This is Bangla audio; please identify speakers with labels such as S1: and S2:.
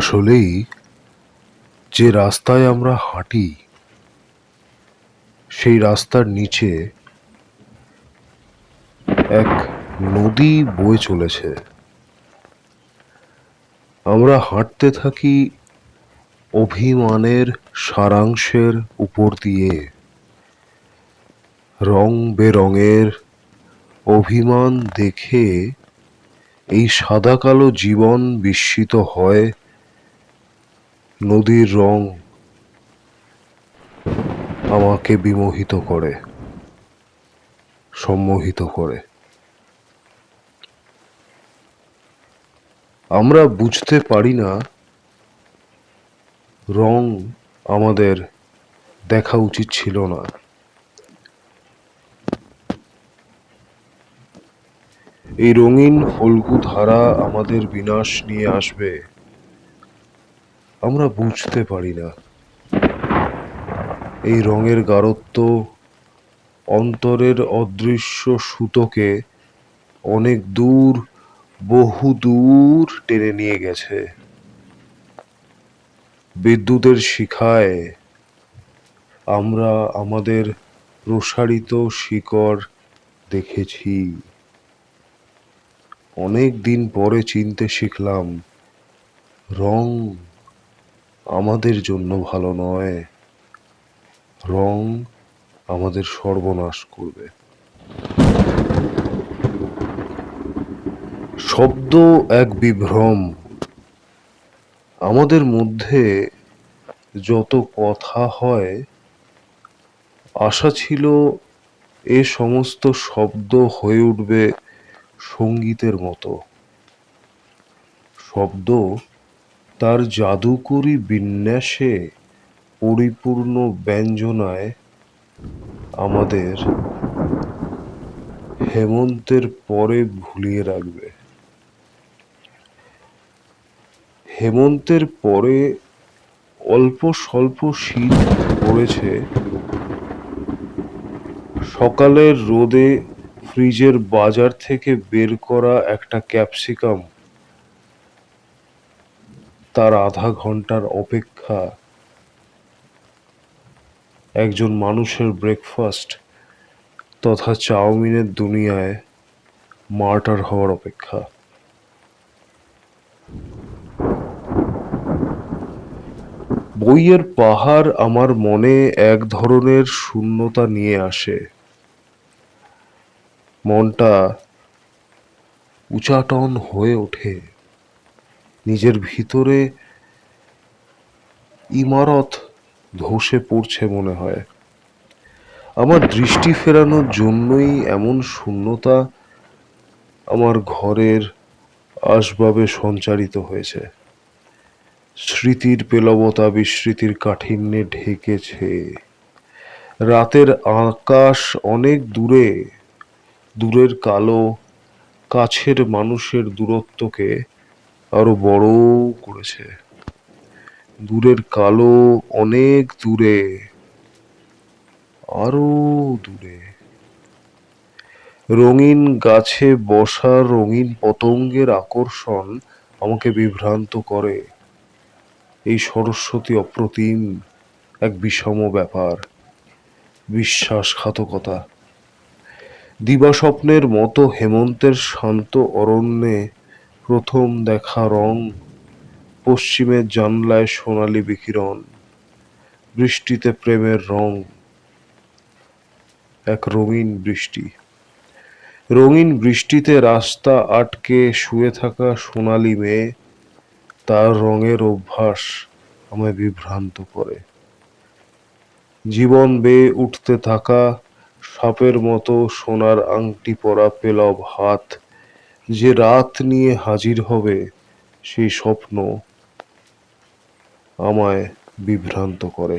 S1: আসলেই যে রাস্তায় আমরা হাঁটি, সেই রাস্তার নিচে এক নদী বয়ে চলেছে। আমরা হাঁটতে থাকি অভিমানের সারাংশের উপর দিয়ে। রং বেরঙের অভিমান দেখে এই সাদা কালো জীবন বিস্মিত হয় নদীর রং আমাকে বিমোহিত করে, সম্মোহিত করে। আমরা বুঝতে পারি না রং আমাদের দেখা উচিত ছিল না। এই রঙিন ফল্গু ধারা আমাদের বিনাশ নিয়ে আসবে। আমরা বুঝতে পারি না। এই রঙের গাঢ়ত্ব অন্তরের অদৃশ্য সুতোকে অনেক দূর, বহু দূর টেনে নিয়ে গেছে। বিদ্যুতের শিখায় আমরা আমাদের প্রসারিত শিকড় দেখেছি। অনেক দিন পরে চিনতে শিখলাম, রং আমাদের জন্য ভালো নয়। রং আমাদের সর্বনাশ করবে। শব্দ এক বিভ্রম। আমাদের মধ্যে যত কথা হয়, আশা ছিল এ সমস্ত শব্দ হয়ে উঠবে সঙ্গীতের মতো। শব্দ তার জাদুকরী বিন্যাসে পরিপূর্ণ ব্যঞ্জনায় আমাদের হেমন্তের পরে ভুলিয়ে রাখবে। হেমন্তের পরে অল্প স্বল্প শীত পড়েছে। সকালের রোদে ফ্রিজের বাজার থেকে বের করা একটা ক্যাপসিকাম তার আধা ঘণ্টার অপেক্ষা। একজন মানুষের ব্রেকফাস্ট তথা চাউমিনের দুনিয়ায় মার্টার হওয়ার অপেক্ষা। বইয়ের পাহাড় আমার মনে এক ধরনের শূন্যতা নিয়ে আসে। মনটা উচাটন হয়ে ওঠে। নিজের ভিতরে ইমারত ধসে পড়ছে মনে হয়। আমার দৃষ্টি ফেরানোর জন্যই এমন শূন্যতা আমার ঘরের আসবাবে সঞ্চারিত হয়েছে। স্মৃতির পেলবতা বিস্মৃতির কাঠিন্যে ঢেকেছে। রাতের আকাশ অনেক দূরে, দূরের কালো, কাছের মানুষের দূরত্বকে আরও বড় করেছে। দূরের কালো অনেক দূরে, আরও দূরে। রঙিন গাছে বসা রঙিন পতঙ্গের আকর্ষণ আমাকে বিভ্রান্ত করে। এই সরস্বতী অপ্রতিম এক বিষম ব্যাপার, বিশ্বাসঘাতকতা। দিবাস্বপ্নের মতো হেমন্তের শান্ত অরণ্যে প্রথম দেখা রং পশ্চিমের জানলায় সোনালি বিকিরণ, বৃষ্টিতে প্রেমের রং, এক রঙিন বৃষ্টি। রঙিন বৃষ্টিতে রাস্তা আটকে শুয়ে থাকা সোনালি মেয়ে, তার রঙের অভ্যাস আমায় বিভ্রান্ত করে। জীবন বেয়ে উঠতে থাকা সাপের মতো সোনার আংটি পরা পেলব হাত যে রাত নিয়ে হাজির হবে সেই স্বপ্ন আমায় বিভ্রান্ত করে।